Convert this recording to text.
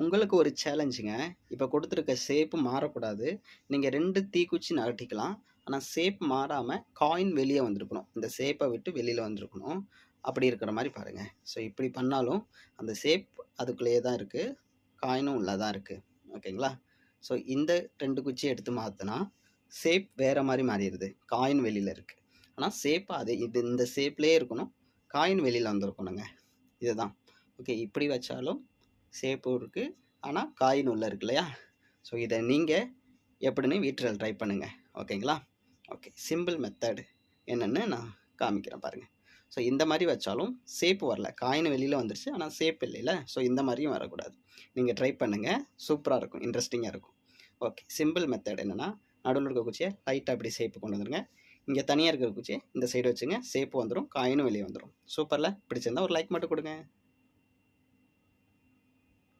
உங்களுக்கு ஒரு சேலஞ்சுங்க இப்போ கொடுத்துருக்க ஷேப்பு மாறக்கூடாது. நீங்கள் ரெண்டு தீக்குச்சி நகட்டிக்கலாம் ஆனால் ஷேப் மாறாமல் காயின் வெளியே வந்திருக்கணும். இந்த ஷேப்பை விட்டு வெளியில் வந்திருக்கணும். அப்படி இருக்கிற மாதிரி பாருங்கள் ஸோ இப்படி பண்ணாலும் அந்த ஷேப் அதுக்குள்ளேயே தான் இருக்குது காயினும் உள்ளே தான் இருக்குது ஓகேங்களா? ஸோ இந்த ரெண்டு குச்சி எடுத்து மாற்றினா ஷேப் வேறு மாதிரி மாறிடுது. காயின் வெளியில் இருக்குது ஆனால் ஷேப் அது இது இந்த ஷேப்லேயே இருக்கணும். காயின் வெளியில் வந்திருக்கணுங்க. இதுதான். ஓகே இப்படி வச்சாலும் ஷேப்பும் இருக்குது ஆனால் காயின் உள்ளே இருக்கு இல்லையா? ஸோ இதை நீங்கள் எப்படின்னு வீட்டில் ட்ரை பண்ணுங்கள் ஓகேங்களா ஓகே சிம்பிள் மெத்தடு என்னென்னு நான் காமிக்கிறேன் பாருங்கள் ஸோ இந்த மாதிரி வச்சாலும் சேப்பு வரல. காயின் வெளியில் வந்துருச்சு. ஆனால் சேப் இல்லைல்ல. ஸோ இந்த மாதிரியும் வரக்கூடாது. நீங்கள் ட்ரை பண்ணுங்கள் சூப்பராக இருக்கும். இன்ட்ரெஸ்டிங்காக இருக்கும். ஓகே சிம்பிள் மெத்தட் என்னென்னா நடுவில் இருக்க குச்சியை லைட்டாக அப்படி சேப்பு கொண்டு வந்துருங்க. இங்கே தனியாக இருக்கிற குச்சியை இந்த சைடு வச்சுங்க. ஷேப்பு வந்துடும் காயினும் வெளியே வந்துடும் சூப்பரில்? பிடிச்சிருந்தா ஒரு லைக் மட்டும் கொடுங்க.